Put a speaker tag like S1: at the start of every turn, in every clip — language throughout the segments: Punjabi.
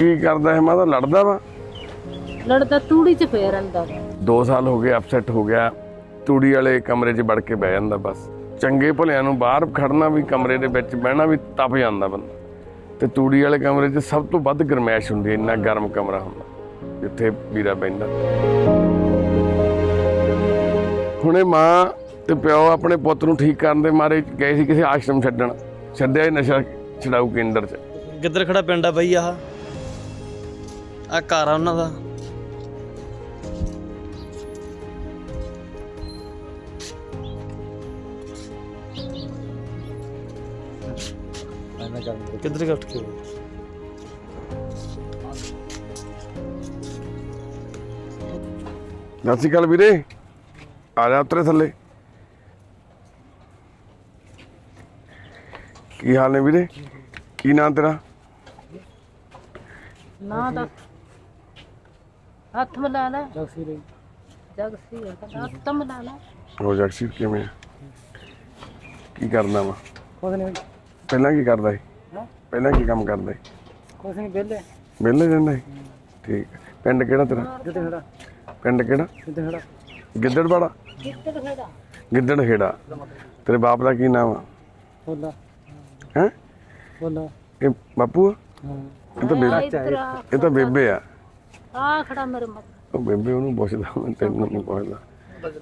S1: ਕੀ ਕਰਦਾ ਹੈ? ਮਾਤਾ ਲੜਦਾ ਵਾ।
S2: ਲੜਦਾ ਤੂੜੀ ਚ ਫੇਰ ਅੰਦਰ
S1: 2 ਸਾਲ ਹੋ ਗਏ ਅਪਸੈਟ ਹੋ ਗਿਆ। ਤੂੜੀ ਵਾਲੇ ਕਮਰੇ 'ਚ ਵੜ ਕੇ ਬਹਿ ਜਾਂਦਾ ਬਸ। ਚੰਗੇ ਭਲਿਆਂ ਨੂੰ ਬਾਹਰ ਖੜਨਾ ਵੀ ਕਮਰੇ ਦੇ ਵਿੱਚ ਬਹਿਣਾ ਵੀ ਤਪ ਜਾਂਦਾ ਬੰਦਾ। ਤੇ ਤੂੜੀ ਵਾਲੇ ਕਮਰੇ 'ਚ ਸਭ ਤੋਂ ਵੱਧ ਗਰਮੈਸ਼ ਹੁੰਦੀ ਹੈ ਇੰਨਾ ਗਰਮ ਕਮਰਾ ਹੁੰਦਾ ਜਿੱਥੇ ਵੀਰਾ ਬੈਠਾ ਹੁਣੇ ਮਾਂ ਤੇ ਪਿਓ ਆਪਣੇ ਪੁੱਤ ਨੂੰ ਠੀਕ ਕਰਨ ਦੇ ਮਾਰੇ ਗਏ ਸੀ ਕਿਸੇ ਆਸ਼ਰਮ ਛੱਡਣ। ਛੱਡਿਆ ਹੀ ਨਸ਼ਾ ਛਡਾਊ ਕੇਂਦਰ 'ਚ।
S3: ਕਿੱਧਰ ਖੜਾ ਪਿੰਡ ਆ ਬਈ ਆਹ? ਆ ਘਰ ਆ ਉਹਨਾਂ ਦਾ। ਕਿੱਧਰ ਗਿਆ ਉੱਠ ਕੇ?
S1: ਸਤਿ ਸ਼੍ਰੀ ਅਕਾਲ ਵੀਰੇ। ਆ ਜਾ ਉਤਰੇ ਥੱਲੇ। ਕੀ ਹਾਲ ਨੇ ਵੀਰੇ? ਕੀ ਨਾਂ ਤੇਰਾ?
S2: ਨਾ ਦਾ ਹੱਥ ਮਿਲਾ ਲੈ ਜਗਸੀ ਰਹੀ। ਜਗਸੀ ਹੱਥ ਮਿਲਾ ਲੈ
S1: ਹੋ ਜਗਸੀਰ ਕਿਵੇਂ ਆ? ਕੀ ਕਰਦਾ ਵਾ?
S4: ਕੁਛ ਨਹੀਂ।
S1: ਪਹਿਲਾਂ ਕੀ ਕਰਦਾ ਸੀ?
S4: ਹੈਂ?
S1: ਪਹਿਲਾਂ ਕੀ ਕੰਮ ਕਰਦਾ ਸੀ?
S4: ਕੁਛ ਨਹੀਂ ਵਿਹਲੇ।
S1: ਵਿਹਲੇ ਜਾਂਦਾ ਸੀ? ਠੀਕ। ਹੈ। ਪਿੰਡ ਕਿਹੜਾ ਤੇਰਾ?
S4: ਕਿੱਥੇ ਖੜਾ।
S1: ਪਿੰਡ ਕਿਹੜਾ?
S4: ਕਿੱਥੇ ਖੜਾ।
S1: ਗਿੱਦੜਵਾੜਾ
S2: ਕਿੱਥੇ ਖੜਾ।
S1: ਗਿੱਦੜ ਖੇੜਾ। ਤੇਰੇ ਬਾਪ ਦਾ ਕੀ ਨਾਮ ਆ?
S4: ਬੋਲਾ
S1: ਹੈ?
S4: ਬੋਲਾ
S1: ਇਹ ਬਾਪੂ ਆ?
S4: ਹਾਂ।
S1: ਇਹ ਤਾਂ ਬੇਬੇ ਇਹ ਤਾਂ ਬੇਬੇ ਆ।
S2: ਆ ਖੜਾ ਮੇਰੇ ਮੱਥੇ
S1: ਉਹ ਬੇਬੇ ਉਹਨੂੰ ਪੁੱਛਦਾ ਮੈਂ ਤੈਨੂੰ ਨਹੀਂ ਪੁੱਛਦਾ।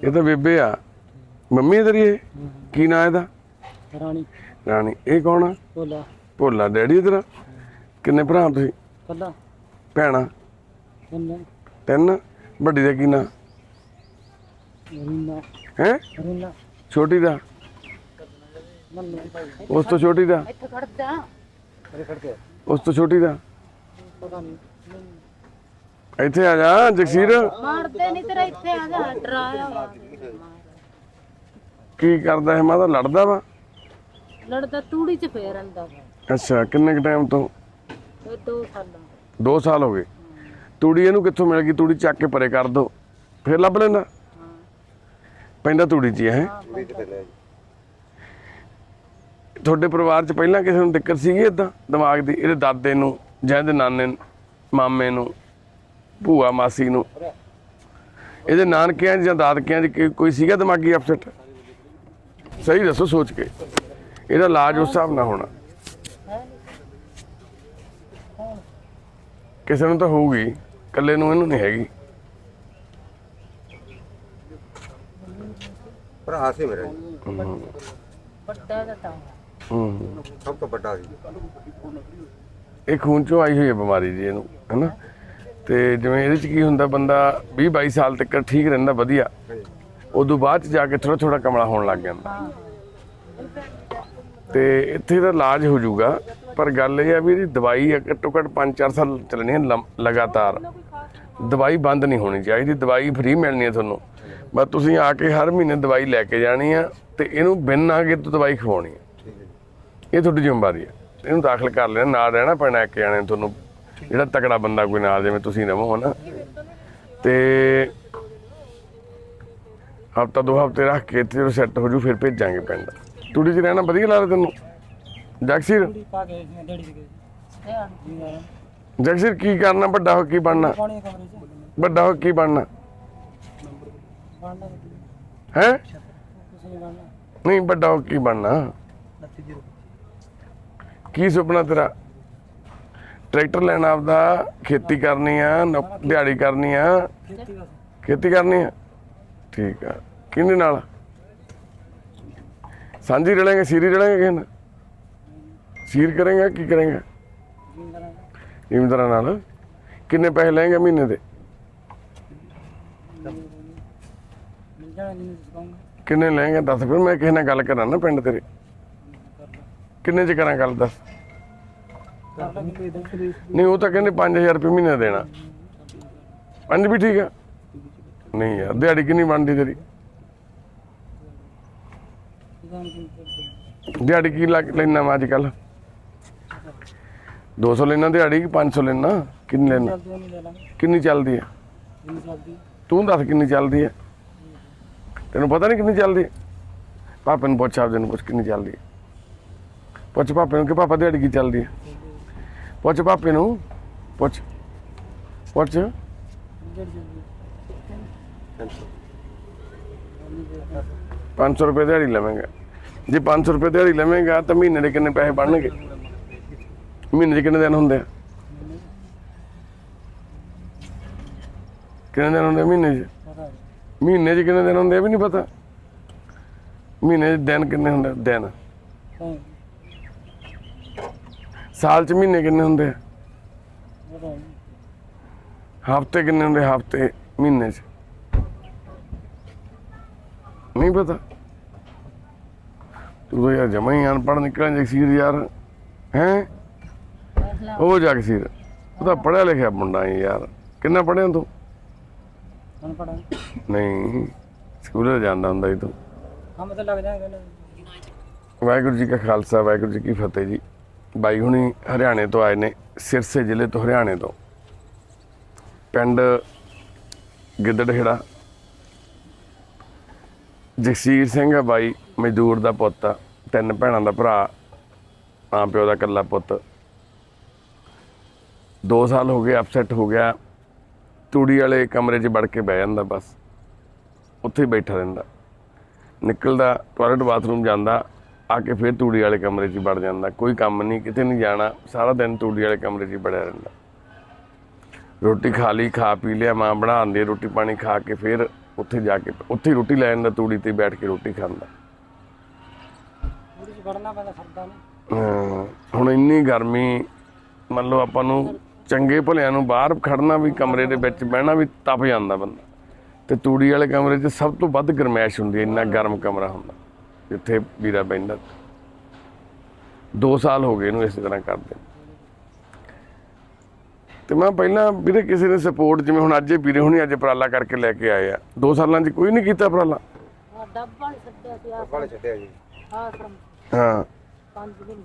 S1: ਇਹ ਤਾਂ ਬੇਬੇ ਆ। ਮੰਮੀ ਤੇਰੀ ਇਹ ਕੀ ਨਾਂ ਇਹਦਾ?
S4: ਰਾਣੀ।
S1: ਰਾਣੀ। ਇਹ ਕੌਣ ਆ?
S4: ਬੋਲਾ
S1: ਭੋਲਾ ਡੈਡੀ ਆ? ਤੇਰਾ ਕਿੰਨੇ ਭਰਾ ਤੁਸੀਂ?
S4: ਕੱਲਾ।
S1: ਭੈਣਾਂ?
S4: ਬੰਨਾ
S1: ਤਿੰਨ? ਵੱਡੀ ਦਾ ਕੀ ਨਾਂ?
S4: ਰੀਨਾ
S1: ਹੈ?
S4: ਰੀਨਾ
S1: ਛੋਟੀ ਦਾ?
S4: ਮੰਨੂ
S1: ਉਸ ਤੋਂ ਛੋਟੀ ਦਾ?
S2: ਇੱਥੇ ਖੜ ਜਾ।
S4: ਅਰੇ ਖੜ ਕੇ
S1: ਉਸ ਤੋਂ ਛੋਟੀ ਦਾ?
S4: ਪਤਾ ਨਹੀਂ
S1: ਇੱਥੇ ਆ ਜਾ ਜਗਸੀਰ।
S2: ਮਾਰਦੇ ਨਹੀਂ ਤੇਰਾ ਇੱਥੇ ਆ ਜਾ ਡਰਾਇਆ ਵਾ
S1: ਕੀ ਕਰਦਾ ਹੈ? ਮਾਤਾ ਲੜਦਾ ਵਾ।
S2: ਲੜਦਾ ਤੂੜੀ ਚ ਫੇਰ ਅੰਦਰ
S1: ਅੱਛਾ ਕਿੰਨੇ ਕ ਟਾਈਮ ਤੋਂ?
S2: ਦੋ ਸਾਲਾਂ।
S1: 2 ਸਾਲ ਹੋ ਗਏ। ਤੂੜੀ ਇਹਨੂੰ ਕਿੱਥੋਂ ਮਿਲ ਗਈ? ਤੂੜੀ ਚੱਕ ਕੇ ਪਰੇ ਕਰ ਦੋ। ਫਿਰ ਲੱਭ ਲੈਂਦਾ। ਪੈਂਦਾ ਤੂੜੀ 'ਚ ਹੀ ਹੈ? ਤੁਹਾਡੇ ਪਰਿਵਾਰ 'ਚ ਪਹਿਲਾਂ ਕਿਸੇ ਨੂੰ ਦਿੱਕਤ ਸੀਗੀ ਇਦਾਂ ਦਿਮਾਗ ਦੀ ਇਹਦੇ ਦਾਦੇ ਨੂੰ ਜਾਂ ਇਹਦੇ ਨਾਨੇ ਨੂੰ, ਮਾਮੇ ਨੂੰ? ਭੂਆ ਮਾਸੀ ਨੂੰ। ਇਹਦੇ ਨਾਨਕਿਆਂ 'ਚ ਜਾਂ ਦਾਦਕਿਆਂ 'ਚ ਕੀ- ਕੋਈ ਸੀਗਾ ਦਿਮਾਗੀ ਅਪਸੈਟ ਸਹੀ ਦੱਸੋ ਸੋਚ ਕੇ। ਇਹਦਾ ਇਲਾਜ ਉਸ ਹਿਸਾਬ ਨਾਲ ਹੋਣਾ। ਕਿਸੇ ਨੂੰ ਤਾਂ ਹੋਊਗੀ ਇਕੱਲੇ ਨੂੰ ਇਹਨੂੰ ਨਹੀਂ ਹੈਗੀ।
S5: ਭਰਾ ਸੀ ਮੇਰਾ ਜੀ।
S2: ਵੱਡਾ ਦਾ ਤਾਂ।
S1: ਹੂੰ।
S5: ਸਭ ਤੋਂ ਵੱਡਾ ਸੀ।
S1: ਇਹ ਖੂਨ ਚੋਂ ਆਈ ਹੋਈ ਹੈ ਬਿਮਾਰੀ ਜੀ ਇਹਨੂੰ ਹੈਨਾ? ਤੇ ਜਿਵੇਂ ਇਹਦੇ ਚ ਕੀ ਹੁੰਦਾ, ਬੰਦਾ 20 22 ਸਾਲ ਤੱਕ ਠੀਕ ਰਹਿੰਦਾ, ਵਧੀਆ। ਉਦੋਂ ਬਾਅਦ ਚ ਜਾ ਕੇ ਥੋੜਾ ਥੋੜਾ ਕਮਲਾ ਹੋਣ ਲੱਗ ਜਾਂਦਾ। ਤੇ ਇੱਥੇ ਦਾ ਇਲਾਜ ਹੋ ਜਾਊਗਾ। ਪਰ ਗੱਲ ਇਹ ਆ ਵੀ ਇਹਦੀ ਦਵਾਈ ਆ, ਘੱਟੋ ਘੱਟ 5-4 ਸਾਲ ਚੱਲਣੀ ਹੈ ਲੰ- ਲਗਾਤਾਰ। ਦਵਾਈ ਬੰਦ ਨਹੀਂ ਹੋਣੀ ਚਾਹੀਦੀ ਦਵਾਈ ਫ੍ਰੀ ਮਿਲਣੀ ਹੈ ਤੁਹਾਨੂੰ। ਬਸ ਤੁਸੀਂ ਆ ਕੇ ਹਰ ਮਹੀਨੇ ਦਵਾਈ ਲੈ ਕੇ ਜਾਣੀ ਆ ਤੇ ਇਹਨੂੰ ਬਿਨ ਆ ਕੇ ਤੋਂ ਦਵਾਈ ਖਵਾਉਣੀ ਹੈ ਇਹ ਤੁਹਾਡੀ ਜ਼ਿੰਮੇਵਾਰੀ ਹੈ ਇਹਨੂੰ ਦਾਖਲ ਕਰ ਲੈਣਾ, ਨਾਲ ਰਹਿਣਾ ਪੈਣਾ ਇੱਕ ਜਾਣੇ ਤੁਹਾਨੂੰ। ਜਿਹੜਾ ਤਕੜਾ ਬੰਦਾ ਕੋਈ ਨਾਲ ਜਿਵੇਂ ਤੁਸੀਂ ਰਹੋ ਹਨਾ ਤੇ ਹਫਤਾ ਦੋ ਹਫ਼ਤੇ ਰੱਖ ਕੇ ਤੇ ਜਦੋਂ ਸੈੱਟ ਹੋ ਜੂ ਫਿਰ ਭੇਜਾਂਗੇ ਪਿੰਡ। ਟੂੜੀ 'ਚ ਰਹਿਣਾ ਵਧੀਆ ਲੱਗਦਾ ਤੈਨੂੰ? ਜਗਸੀਰ? ਜਗਸੀਰ, ਕੀ ਕਰਨਾ? ਵੱਡਾ ਹੋ ਕੀ ਬਣਨਾ? ਵੱਡਾ ਹੋ ਕੀ ਬਣਨਾ
S4: ਬਣਨਾ?
S1: ਹੈ?
S4: ਨਹੀਂ,
S1: ਵੱਡਾ ਹੋ ਕੀ ਬਣਨਾ? ਕੀ ਸੁਪਨਾ ਤੇਰਾ? ਟਰੈਕਟਰ ਲੈਣਾ ਆਪਦਾ ਖੇਤੀ ਕਰਨੀ ਆ, ਨੌ- ਦਿਹਾੜੀ ਕਰਨੀ ਆ।
S4: ਖੇਤੀ
S1: ਕਰਨੀ ਆ? ਠੀਕ ਆ। ਕਿਹਦੇ ਨਾਲ? ਸਾਂਝੀ ਰਲਾਂਗੇ, ਸੀਰੀ ਰਲਾਂਗੇ ਕਿਸੇ ਨਾਲ? ਸੀਰ ਕਰਾਂਗੇ ਕੀ ਕਰਾਂਗੇ? ਜ਼ਿਮੀਂਦਾਰਾਂ ਨਾਲ। ਕਿੰਨੇ ਪੈਸੇ ਲੈਂਗੇ ਮਹੀਨੇ ਦੇ?
S4: ਮਿਲ ਜਾਣਾ ਨਹੀਂ ਸਿਖਾਉਂਗਾ
S1: ਕਿੰਨੇ ਲੈਂਗੇ ਦੱਸ ਫਿਰ ਮੈਂ ਕਿਸੇ ਨਾਲ ਗੱਲ ਕਰਾਂ ਨਾ ਪਿੰਡ ਤੇਰੇ। ਕਿੰਨੇ ਚ ਕਰਾਂ ਗੱਲ ਦੱਸ? ਨਹੀਂ ਉਹ ਤਾਂ ਕਹਿੰਦੇ 5000 ਰੁਪਏ ਮਹੀਨੇ ਦੇਣਾ। ਪੰਜ ਵੀ ਠੀਕ ਆ? ਨਹੀਂ ਯਾਰ ਦਿਹਾੜੀ ਕਿੰਨੀ ਬਣਦੀ ਤੇਰੀ? ਦਿਹਾੜੀ ਕੀ ਲੈਣਾ ਮੈਂ ਅੱਜ ਕੱਲ 200 ਲੈਣਾ ਦਿਹਾੜੀ ਕਿ 500 ਲੈਣਾ ਕਿੰਨੀ ਲੈਣਾ। ਕਿੰਨੀ ਚੱਲਦੀ ਹੈ ਤੂੰ ਦੱਸ ਕਿੰਨੀ ਚੱਲਦੀ ਹੈ ਤੈਨੂੰ ਪਤਾ ਨਹੀਂ ਕਿੰਨੀ ਚੱਲਦੀ? ਹੈ ਪਾਪੇ ਨੂੰ ਪੁੱਛ ਆਪਦੇ ਨੂੰ ਪੁੱਛ ਕਿੰਨੀ ਚੱਲਦੀ ਹੈ ਪੁੱਛ ਪਾਪੇ ਨੂੰ ਕਿ ਪਾਪਾ ਦਿਹਾੜੀ ਕੀ ਚੱਲਦੀ ਹੈ ਪੁੱਛ ਪਾਪੇ ਨੂੰ। ਪੁੱਛ। ਪੁੱਛ।
S4: ਡੇਢ ਜੀ
S1: 500 ਰੁਪਏ ਦਿਹਾੜੀ ਲਵੇਂਗਾ। ਜੇ 500 ਰੁਪਏ ਦਿਹਾੜੀ ਲਵੇਂਗਾ ਤਾਂ ਮਹੀਨੇ ਦੇ ਕਿੰਨੇ ਪੈਸੇ ਬਣਨਗੇ? ਮਹੀਨੇ ਦੇ ਕਿੰਨੇ ਦਿਨ ਹੁੰਦੇ ਆ? ਕਿੰਨੇ ਦਿਨ ਹੁੰਦੇ ਮਹੀਨੇ 'ਚ ਮਹੀਨੇ 'ਚ ਕਿੰਨੇ ਦਿਨ ਹੁੰਦੇ ਆ ਵੀ ਨਹੀਂ ਪਤਾ? ਮਹੀਨੇ 'ਚ ਦਿਨ ਕਿੰਨੇ ਹੁੰਦੇ ਦਿਨ। ਸਾਲ 'ਚ ਮਹੀਨੇ ਕਿੰਨੇ ਹੁੰਦੇ ਆ?
S4: ਹੈ
S1: ਹਫ਼ਤੇ ਕਿੰਨੇ ਹੁੰਦੇ ਹਫ਼ਤੇ ਮਹੀਨੇ 'ਚ। ਨਹੀਂ ਪਤਾ। ਤੂੰ ਤਾਂ ਯਾਰ ਜਮਾ ਹੀ ਅਨਪੜ੍ਹ ਨਿਕਲਿਆ ਜਗਸੀਰ ਯਾਰ। ਹੈ? ਉਹ ਜਗਸੀਰ। ਉਹ ਤਾਂ ਪੜਿਆ ਲਿਖਿਆ ਮੁੰਡਾ ਹੈ ਯਾਰ। ਕਿੰਨਾ ਪੜਿਆ ਤੂੰ? ਨਹੀਂ ਸਕੂਲੇ ਜਾਂਦਾ ਹੁੰਦਾ ਸੀ ਤੂੰ।
S4: ਹਮ ਤਾਂ ਲੱਗ ਜਾਏਗਾ
S1: ਵਾਹਿਗੁਰੂ ਜੀ ਕਾ ਖਾਲਸਾ ਵਾਹਿਗੁਰੂ ਜੀ ਕੀ ਫਤਿਹ ਜੀ। ਬਾਈ ਹੁਣੀ ਹਰਿਆਣੇ ਤੋਂ ਆਏ ਨੇ, ਸਿਰਸੇ ਜ਼ਿਲ੍ਹੇ ਤੋਂ ਹਰਿਆਣੇ ਤੋਂ। ਪਿੰਡ ਗਿੱਦੜਹੇੜਾ ਜਗਸੀਰ ਸਿੰਘ ਆ ਬਾਈ, ਮਜ਼ਦੂਰ ਦਾ ਪੁੱਤ ਆ ਤਿੰਨ ਭੈਣਾਂ ਦਾ ਭਰਾ, ਮਾਂ ਪਿਓ ਦਾ ਇਕੱਲਾ ਪੁੱਤ। 2 ਸਾਲ ਹੋ ਗਏ ਅਪਸੈਟ ਹੋ ਗਿਆ। ਤੂੜੀ ਵਾਲੇ ਕਮਰੇ 'ਚ ਵੜ ਕੇ ਬਹਿ ਜਾਂਦਾ ਬਸ। ਉੱਥੇ ਹੀ ਬੈਠਾ ਰਹਿੰਦਾ। ਨਿਕਲਦਾ ਟਾਇਲਟ ਬਾਥਰੂਮ ਜਾਂਦਾ। ਆ ਕੇ ਫਿਰ ਤੂੜੀ ਵਾਲੇ ਕਮਰੇ 'ਚ ਵੜ ਜਾਂਦਾ। ਕੋਈ ਕੰਮ ਨਹੀਂ ਕਿਤੇ ਨਹੀਂ ਜਾਣਾ। ਸਾਰਾ ਦਿਨ ਤੂੜੀ ਵਾਲੇ ਕਮਰੇ 'ਚ ਵੜਿਆ ਰਹਿੰਦਾ। ਰੋਟੀ ਖਾ ਲਈ ਖਾ ਪੀ ਲਿਆ ਮਾਂ ਬਣਾਉਂਦੀ ਰੋਟੀ ਪਾਣੀ ਖਾ ਕੇ ਫਿਰ ਉੱਥੇ ਜਾ ਕੇ ਉੱਥੇ ਹੀ ਰੋਟੀ ਲੈ ਜਾਂਦਾ ਤੂੜੀ ਤੇ ਬੈਠ ਕੇ ਰੋਟੀ ਖਾਂਦਾ।
S4: ਉਹਦੇ ਚ ਵੜਨਾ ਪੈਂਦਾ ਸਰਦਾ ਨਹੀਂ।
S1: ਹਾਂ, ਹੁਣ ਇੰਨੀ ਗਰਮੀ ਮੰਨ ਲਓ ਆਪਾਂ ਨੂੰ ਚੰਗੇ ਭਲਿਆਂ ਨੂੰ ਬਾਹਰ ਖੜਨਾ ਵੀ ਕਮਰੇ ਦੇ ਵਿੱਚ ਬਹਿਣਾ ਵੀ ਤਪ ਜਾਂਦਾ ਬੰਦਾ। ਤੇ ਤੂੜੀ ਵਾਲੇ ਕਮਰੇ 'ਚ ਸਭ ਤੋਂ ਵੱਧ ਗਰਮੈਸ਼ ਹੁੰਦੀ ਹੈ ਇੰਨਾ ਗਰਮ ਕਮਰਾ ਹੁੰਦਾ। ਜਿੱਥੇ ਵੀਰਾ ਬੈਠਦਾ 2 ਸਾਲ ਹੋ ਗਏ ਇਹਨੂੰ ਇਸੇ ਤਰ੍ਹਾਂ ਕਰਦੇ। ਤੇ ਮੈਂ ਪਹਿਲਾਂ ਵੀਰੇ ਕਿਸੇ ਨੇ ਸਪੋਰਟ ਜਿਵੇਂ ਹੁਣ ਅੱਜ ਇਹ ਵੀਰੇ ਹੁਣੀ ਅੱਜ ਉਪਰਾਲਾ ਕਰਕੇ ਲੈ ਕੇ ਆਏ ਆ। 2 ਸਾਲਾਂ 'ਚ ਕੋਈ ਨਹੀਂ ਕੀਤਾ ਉਪਰਾਲਾ।
S2: ਆ ਡੱਬਾ ਨੀ ਛੱਡਿਆ ਸੀ ਆ
S5: ਵਾਲੇ ਛੱਡਿਆ ਜੀ।
S2: ਆਸ਼ਰਮ
S1: ਹਾਂ।
S2: ਪੰਜ ਮਹੀਨੇ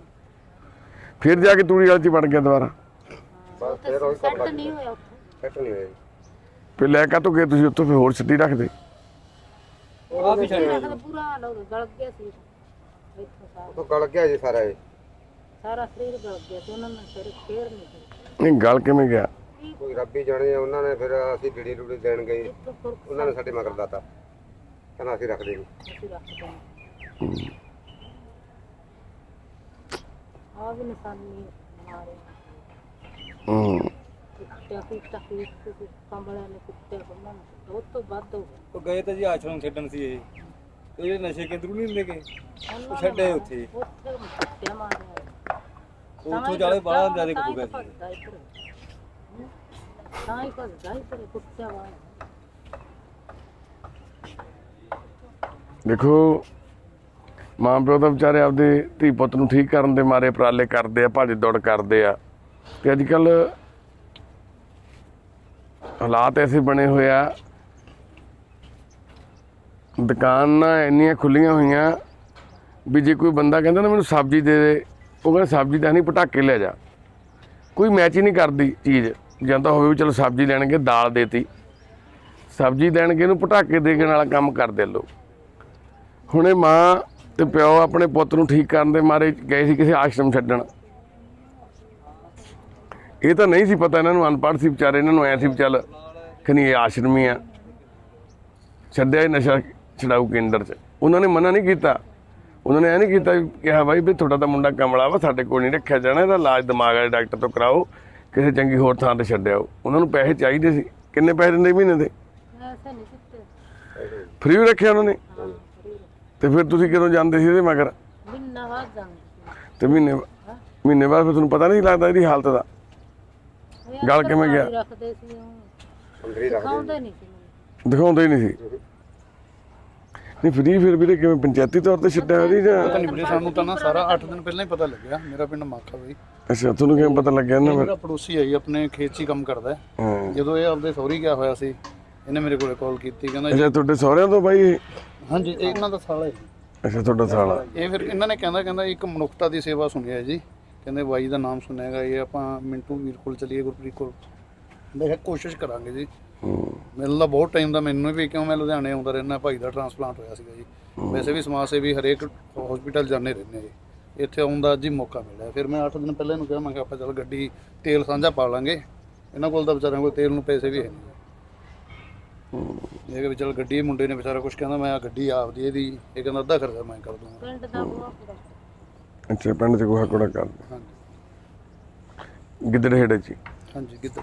S1: ਫਿਰ ਜਾ ਕੇ ਤੂੜੀ ਵਾਲੇ 'ਚ ਵੜ ਗਿਆ ਦੁਬਾਰਾ।
S5: ਬਸ ਫਿਰ ਉਹੀ ਕੰਮ
S2: ਸੈੱਟ ਨਹੀਂ ਹੋਇਆ ਉੱਥੇ।
S5: ਸੈੱਟ ਨਹੀਂ ਹੋਇਆ ਜੀ।
S1: ਫਿਰ ਲੈ ਕਾ ਗਏ ਤੁਸੀਂ ਉੱਥੋਂ ਫਿਰ ਹੋਰ ਛੱਡੀ ਰੱਖਦੇ।
S4: ਆ ਵੀ ਛੱਡਿਆ
S2: ਰੱਖਦਾ ਪੂਰਾ ਹਾਲ ਹੋ ਗਿਆ ਗਲ ਗਿਆ ਸੀ। ਇੱਥੋਂ ਸਾਰਾ।
S5: ਉਹ ਗਲ ਗਿਆ ਜੀ ਸਾਰਾ ਇਹ।
S2: ਸਾਰਾ ਸਰੀਰ ਗਲ ਗਿਆ ਸੀ ਉਹਨਾਂ ਨੇ ਫਿਰ ਫੇਰ ਨਹੀਂ ਕਰੀ
S1: ਨਹੀਂ ਗੱਲ ਕਿਵੇਂ ਗਿਆ?
S5: ਕੋਈ ਰੱਬੀ ਜਾਣੇ ਉਹਨਾਂ ਨੇ ਫਿਰ ਅਸੀਂ ਡਿੜੀ ਡੂੜੀ ਦੇਣ ਗਏ।
S2: ਇੱਥੋਂ ਫਿਰ
S5: ਉਹਨਾਂ ਨੇ ਸਾਡੇ ਮਗਰ ਦਾਤਾ ਕਹਿੰਦਾ ਅਸੀਂ ਰੱਖਦੇ ਨਹੀਂ।
S2: ਅਸੀਂ ਰੱਖਦੇ ਹਾਂ। ਆ ਵੀ ਨਿਸ਼ਾਨੀ ਮਾਰੇ।
S1: ਹੂੰ।
S2: ਕੁੱਤਿਆਂ ਕੁੱਤਾ ਕੁੱਤੇ ਕੰਬਲਿਆਂ ਨੇ ਕੁੱਤੇ ਬੰਨਾਂ ਨੇ। ਉਹ ਤੋਂ ਵੱਧ ਹੋ ਗਿਆ।
S4: ਉਹ ਗਏ ਤਾਂ ਜੀ ਆਸ਼ਰਮ ਛੱਡਣ ਸੀ ਇਹ। ਤੇ ਜਿਹੜੇ ਨਸ਼ੇ ਕੇਂਦਰ ਨਹੀਂ ਹੁੰਦੇ ਕਿ
S2: ਉਹਨਾਂ
S4: ਉਹ ਛੱਡੇ ਉੱਥੇ।
S2: ਉੱਥੇ ਕੁੱਤਿਆਂ ਮਾਰਿਆ।
S4: ਉੱਥੋਂ ਜਾਲੇ ਬਾਹਰ ਜ਼ਿਆਦਾ ਹੋ ਗਿਆ ਸੀ।
S2: ਭੱਜਦਾ ਇੱਧਰ। ਹਮ? ਤਾਂ ਹੀ ਭੱਜਦਾ ਇੱਧਰ ਕੁੱਤਿਆਂ ਵਾਲਾ
S1: ਦੇਖੋ ਮਾਂ ਪਿਓ ਤਾਂ ਵਿਚਾਰੇ ਆਪਦੇ ਧੀ ਪੁੱਤ ਨੂੰ ਠੀਕ ਕਰਨ ਦੇ ਮਾਰੇ ਉਪਰਾਲੇ ਕਰਦੇ ਆ ਭੱਜ ਦੌੜ ਕਰਦੇ ਆ। ਤੇ ਅੱਜ ਕੱਲ ਹਾਲਾਤ ਐਸੇ ਬਣੇ ਹੋਏ ਆ। ਦੁਕਾਨਾਂ ਇੰਨੀਆਂ ਖੁੱਲੀਆਂ ਹੋਈਆਂ ਵੀ ਜੇ ਕੋਈ ਬੰਦਾ ਕਹਿੰਦਾ ਨਾ ਮੈਨੂੰ ਸਬਜ਼ੀ ਦੇ ਦੇ, ਉਹ ਕਹਿੰਦਾ ਸਬਜ਼ੀ ਦਾ ਨਹੀਂ, ਪਟਾਕੇ ਲੈ ਜਾ। ਕੋਈ ਮੈਚ ਹੀ ਨਹੀਂ ਕਰਦੀ ਚੀਜ਼। ਜਾਂ ਤਾਂ ਹੋਵੇ ਵੀ ਚਲੋ ਸਬਜ਼ੀ ਲੈਣਗੇ, ਦਾਲ ਦੇਤੀ ਸਬਜ਼ੀ ਦੇਣਗੇ ਇਹਨੂੰ, ਪਟਾਕੇ ਦੇਣ ਵਾਲਾ ਕੰਮ ਕਰਦੇ ਲੋਕ। ਹੁਣੇ ਮਾਂ ਤੇ ਪਿਓ ਆਪਣੇ ਪੁੱਤ ਨੂੰ ਠੀਕ ਕਰਨ ਦੇ ਮਾਰੇ ਗਏ ਸੀ ਕਿਸੇ ਆਸ਼ਰਮ ਛੱਡਣ। ਇਹ ਤਾਂ ਨਹੀਂ ਸੀ ਪਤਾ ਇਹਨਾਂ ਨੂੰ ਅਨਪੜ੍ਹ ਸੀ ਵਿਚਾਰੇ ਇਹਨਾਂ ਨੂੰ ਐ ਸੀ ਚੱਲ ਖਨੀ ਇਹ ਆਸ਼ਰਮੀ ਆ। ਛੱਡਿਆ ਇਹ ਨਸ਼ਾ ਛਡਾਊ ਕੇਂਦਰ 'ਚ। ਉਹਨਾਂ ਨੇ ਮਨਾ ਨਹੀਂ ਕੀਤਾ। ਉਹਨਾਂ ਨੇ ਐ ਨਹੀਂ ਕੀਤਾ ਕਿਹਾ ਬਾਈ ਵੀ ਤੁਹਾਡਾ ਤਾਂ ਮੁੰਡਾ ਕਮਲਾ ਵਾ ਸਾਡੇ ਕੋਲ ਨਹੀਂ ਰੱਖਿਆ ਜਾਣਾ ਇਹਦਾ ਇਲਾਜ ਦਿਮਾਗ ਵਾਲੇ ਡਾਕਟਰ ਤੋਂ ਕਰਾਓ ਕਿਸੇ ਚੰਗੀ ਹੋਰ ਥਾਂ ਤੇ ਛੱਡਿਓ ਉਹਨਾਂ ਨੂੰ ਪੈਸੇ ਚਾਹੀਦੇ ਸੀ। ਕਿੰਨੇ ਪੈਸੇ ਦਿੰਦੇ ਮਹੀਨੇ ਦੇ? ਫ੍ਰੀ ਰੱਖਿਆ ਉਹਨਾਂ ਨੇ? ਤੇ ਫਿਰ ਤੁਸੀਂ ਕਦੋਂ ਜਾਂਦੇ ਸੀ ਇਹਦੇ ਮਗਰ?
S2: ਬਿੰਨਾ ਬਾਅਦ ਜਾਂਦੇ
S1: ਤੇ ਮਹੀਨੇ ਮਹੀਨੇ ਬਾਅਦ ਫਿਰ ਤੁਹਾਨੂੰ ਪਤਾ ਨਹੀਂ ਲੱਗਦਾ ਇਹਦੀ ਹਾਲਤ ਦਾ? ਗਲ ਕਿਵੇਂ ਗਿਆ?
S2: ਰੱਖਦੇ ਸੀ ਉਹ। ਨਹੀਂ।
S1: ਦਿਖਾਉਂਦਾ ਹੀ ਨਹੀਂ ਸੀ। ਨਹੀਂ ਫਰੀ ਫਿਰ ਵੀਰੇ ਕਿਵੇਂ ਪੰਚਾਇਤੀ ਤੌਰ ਤੇ ਛੱਡਿਆ ਹੋਈ ਜਾਂ?
S6: ਪਤਾ ਨਹੀਂ ਵੀਰੇ ਸਾਨੂੰ ਤਾਂ ਨਾ ਸਾਰਾ 8 ਦਿਨ ਪਹਿਲਾਂ ਹੀ ਪਤਾ ਲੱਗਿਆ। ਮੇਰਾ ਪਿੰਡ ਮਾਖਾ ਬਈ।
S1: ਅੱਛਾ ਤੁਹਾਨੂੰ ਕਿਵੇਂ ਪਤਾ ਲੱਗਿਆ ਨਾ ਫਿਰ?
S6: ਮੇਰਾ ਪੜੋਸੀ ਹੈ ਜੀ ਆਪਣੇ ਖੇਤ 'ਚ ਹੀ ਕੰਮ ਕਰਦਾ ਹੈ।
S1: ਹਾਂ।
S6: ਜਦੋਂ ਇਹ ਆਪਦੇ ਸਹੁਰੀ ਗਿਆ ਹੋਇਆ ਸੀ ਇਹਨੇ ਮੇਰੇ ਕੋਲੇ ਕਾਲ ਕੀਤੀ ਕਹਿੰਦਾ ਜੀ,
S1: ਅੱਛਾ ਤੁਹਾਡੇ ਸਹੁਰਿਆਂ ਤੋਂ ਬਾਈ ਇਹ?
S6: ਹਾਂਜੀ ਇਹ ਇਹਨਾਂ ਦਾ ਸਾਲਾ ਹੈ।
S1: ਅੱਛਾ ਤੁਹਾਡਾ ਸਾਲਾ।
S6: ਇਹ ਫਿਰ ਇਹਨਾਂ ਨੇ ਕਹਿੰਦਾ ਕਹਿੰਦਾ ਇੱਕ ਮਨੁੱਖਤਾ ਦੀ ਸੇਵਾ ਸੁਣਿਆ ਜੀ। ਕਹਿੰਦੇ ਬਾਈ ਦਾ ਨਾਮ ਸੁਣਿਆਗਾ ਇਹ ਆਪਾਂ ਮਿੰਟੂ ਵੀਰ ਕੋਲ ਚਲੀਏ ਗੁਰਪ੍ਰੀਤ ਕੋਲ। ਦੇਖਿਆ ਕੋਸ਼ਿਸ਼ ਕਰਾਂਗੇ ਜੀ।
S1: ਹੂੰ।
S6: ਮਿਲਣ ਦਾ ਬਹੁਤ ਟਾਈਮ ਦਾ ਮੈਨੂੰ ਵੀ ਕਿਉਂ ਮੈਂ ਲੁਧਿਆਣੇ ਆਉਂਦਾ ਰਹਿਣਾ ਭਾਈ ਦਾ ਟ੍ਰਾਂਸਪਲਾਂਟ ਹੋਇਆ ਸੀਗਾ ਜੀ। ਵੈਸੇ ਵੀ ਸਮਾਜ ਸੇਵੀ ਹਰੇਕ ਹਸਪੀਟਲ ਜਾਂਦੇ ਰਹਿੰਦੇ ਜੀ। ਇੱਥੇ ਆਉਣ ਦਾ ਅੱਜ ਹੀ ਮੌਕਾ ਮਿਲਿਆ। ਫਿਰ ਮੈਂ 8 ਦਿਨ ਪਹਿਲਾਂ ਇਹਨੂੰ ਕਿਹਾ ਮੈਂ ਕਿਹਾ ਆਪਾਂ ਚੱਲ ਗੱਡੀ ਤੇਲ ਸਾਂਝਾ ਪਾ ਲਾਂਗੇ। ਇਹਨਾਂ ਕੋਲ ਤਾਂ ਵਿਚਾਰਿਆਂ ਕੋਲ ਤੇਲ ਨੂੰ ਪੈਸੇ ਵੀ ਹੈ ਨਹੀਂ। ਇਹ ਕਿ ਵੀ ਚੱਲ ਗੱਡੀ ਮੁੰਡੇ ਨੇ ਵਿਚਾਰਾ ਕੁਝ ਕਹਿੰਦਾ ਮੈਂ ਆ ਗੱਡੀ ਆਪਦੀ ਇਹਦੀ। ਇਹ ਕਹਿੰਦਾ ਅੱਧਾ ਖਰਚਾ ਮੈਂ ਕਰ ਦੂੰਗਾ।
S2: ਪਿੰਡ ਦਾ ਬੁਆ ਪੂਰਾ।
S1: ਅੱਛਾ ਪਿੰਡ 'ਚ ਗੋਹਾ ਕੂੜਾ
S6: ਹਾਂਜੀ।
S1: ਗਿੱਦੜਹੇੜੇ 'ਚ। ਹੀ।
S6: ਹਾਂਜੀ ਕਿੱਧਰ?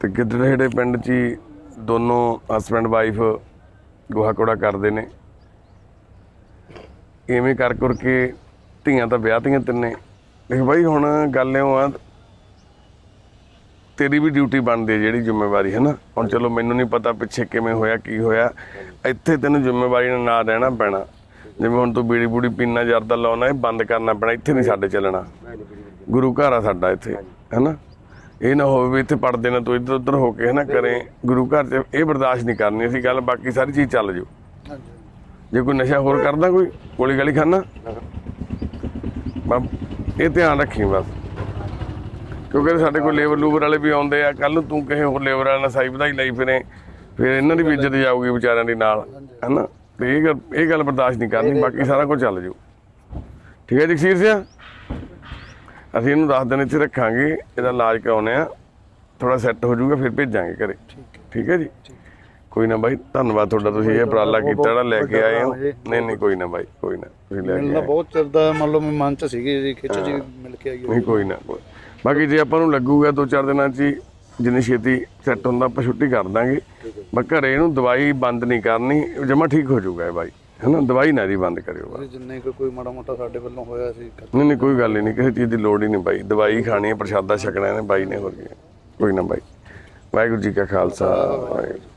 S1: ਤੇ ਗਿੱਦੜਹੇੜੇ ਪਿੰਡ 'ਚ ਹੀ ਦੋਨੋਂ ਹਸਬੰਡ ਵਾਈਫ ਗੋਹਾ ਕੂੜਾ ਕਰਦੇ ਨੇ। ਇਵੇਂ ਕਰ ਕਰ ਕੇ ਧੀਆਂ ਤਾਂ ਵਿਆਹਤੀਆਂ ਤਿੰਨੇ। ਦੇਖ ਬਾਈ ਹੁਣ ਗੱਲ ਇਉਂ ਆ ਤੇਰੀ ਵੀ ਡਿਊਟੀ ਬਣਦੀ ਹੈ ਜਿਹੜੀ ਜ਼ਿੰਮੇਵਾਰੀ ਹੈ ਨਾ? ਹੁਣ ਚਲੋ ਮੈਨੂੰ ਨਹੀਂ ਪਤਾ ਪਿੱਛੇ ਕਿਵੇਂ ਹੋਇਆ ਕੀ ਹੋਇਆ। ਇੱਥੇ ਤੈਨੂੰ ਜ਼ਿੰਮੇਵਾਰੀ ਨਾਲ ਨਾ ਰਹਿਣਾ ਪੈਣਾ। ਜਿਵੇਂ ਹੁਣ ਤੂੰ ਬੀੜੀ ਬੂੜੀ ਪੀਣਾ ਜਰਦਾ ਲਾਉਣਾ, ਇਹ ਬੰਦ ਕਰਨਾ ਪੈਣਾ, ਇੱਥੇ ਨਹੀਂ ਸਾਡੇ ਚੱਲਣਾ। ਗੁਰੂ ਘਰ ਆ ਸਾਡਾ ਇੱਥੇ, ਹੈਨਾ? ਇਹ ਨਾ ਹੋਵੇ ਵੀ ਇੱਥੇ ਪੜਦੇ ਨਾ, ਤੂੰ ਇੱਧਰ ਉੱਧਰ ਹੋ ਕੇ, ਹੈਨਾ ਕਰੇ ਗੁਰੂ ਘਰ 'ਚ ਇਹ ਬਰਦਾਸ਼ਤ ਨਹੀਂ ਕਰਨੀ ਅਸੀਂ, ਗੱਲ ਬਾਕੀ ਸਾਰੀ ਚੀਜ਼ ਚੱਲ ਜੂ। ਜੇ ਕੋਈ ਨਸ਼ਾ ਹੋਰ ਕਰਦਾ ਕੋਈ, ਗੋਲੀ ਗਾਲੀ ਖਾਣਾ ਇਹ ਧਿਆਨ ਰੱਖੀ ਬਸ। ਕਿਉਂਕਿ ਸਾਡੇ ਕੋਲ ਲੇਬਰ ਲੂਬਰ ਵਾਲੇ ਵੀ ਆਉਂਦੇ ਆ ਕੱਲ ਤੂੰ ਕਿਸੇ ਹੋਰ ਲੇਬਰ ਵਾਲੇ ਨਾਲ ਸਾਈ ਵਧਾਈ ਲਈ ਫਿਰੇ, ਫਿਰ ਇਹਨਾਂ ਦੀ ਵੀ ਇੱਜ਼ਤ ਜਾਊਗੀ ਵਿਚਾਰਿਆਂ ਦੀ ਨਾਲ, ਹੈਨਾ? ਇਹ ਗੱਲ ਇਹ ਗੱਲ ਬਰਦਾਸ਼ਤ ਨਹੀਂ ਕਰਨੀ ਬਾਕੀ ਸਾਰਾ ਕੁਝ ਚੱਲ ਜੂ। ਠੀਕ ਹੈ ਜਗਸੀਰ ਸਿਆ ਅਸੀਂ ਇਹਨੂੰ 10 ਦਿਨ ਇੱਥੇ ਰੱਖਾਂਗੇ ਇਹਦਾ ਇਲਾਜ ਕਰਾਉਨੇ ਆ ਥੋੜਾ ਸੈੱਟ ਹੋ ਜਾਊਗਾ ਫਿਰ ਭੇਜਾਂਗੇ ਘਰੇ। ਠੀਕ ਹੈ। ਜੀ? ਕੋਈ ਨਾ ਬਾਈ ਧੰਨਵਾਦ ਤੁਹਾਡਾ ਤੁਸੀਂ ਇਹ ਉਪਰਾਲਾ ਕੀਤਾ ਜਿਹੜਾ ਲੈ ਕੇ ਆਏ ਹੋ। ਨਹੀਂ ਨਹੀਂ ਕੋਈ ਨਾ ਬਾਈ ਕੋਈ ਨਾ ਤੁਸੀਂ ਲੈ ਕੇ ਆਏ।
S6: ਬਹੁਤ ਚਿਰ ਦਾ ਮੰਨ ਲਓ ਮੈਂ ਮਨ ਚ ਸੀਗੀ ਜੀ ਖਿੱਚ ਜੀ ਮਿਲ ਕੇ ਆਈ
S1: ਨਹੀਂ ਕੋਈ ਨਾ ਕੋਈ ਬਾਕੀ ਜੇ ਆਪਾਂ ਨੂੰ ਲੱਗੂਗਾ ਦੋ ਚਾਰ ਦਿਨਾਂ 'ਚ ਹੀ ਜਿੰਨੀ ਛੇਤੀ ਸੈੱਟ ਹੁੰਦਾ ਆਪਾਂ ਛੁੱਟੀ ਕਰ ਦਾਂਗੇ। ਮੈਂ ਘਰੇ ਇਹਨੂੰ ਦਵਾਈ ਬੰਦ ਨਹੀਂ ਕਰਨੀ ਜਮਾ ਠੀਕ ਹੋ ਜਾਊਗਾ ਇਹ ਬਾਈ। ਹੈਨਾ ਦਵਾਈ ਨਾ ਦੀ ਬੰਦ ਕਰਿਓ ਬਸ।
S6: ਜਿੰਨੇ ਕੁ ਕੋਈ ਮਾੜਾ ਮੋਟਾ ਸਾਡੇ ਵੱਲੋਂ ਹੋਇਆ ਸੀ
S1: ਨਹੀਂ ਨਹੀਂ ਕੋਈ ਗੱਲ ਹੀ ਨਹੀਂ ਕਿਸੇ ਚੀਜ਼ ਦੀ ਲੋੜ ਹੀ ਨਹੀਂ ਬਾਈ। ਦਵਾਈ ਖਾਣੀ ਹੈ ਪ੍ਰਸ਼ਾਦਾ ਛਕਣਾ ਇਹਨੇ ਬਾਈ ਨੇ ਹੋਰ ਕੀ ਹੈ। ਕੋਈ ਨਾ ਬਾਈ। ਵਾਹਿਗੁਰੂ ਜੀ ਕਾ ਖਾਲਸਾ ਵਾਹਿਗੁਰੂ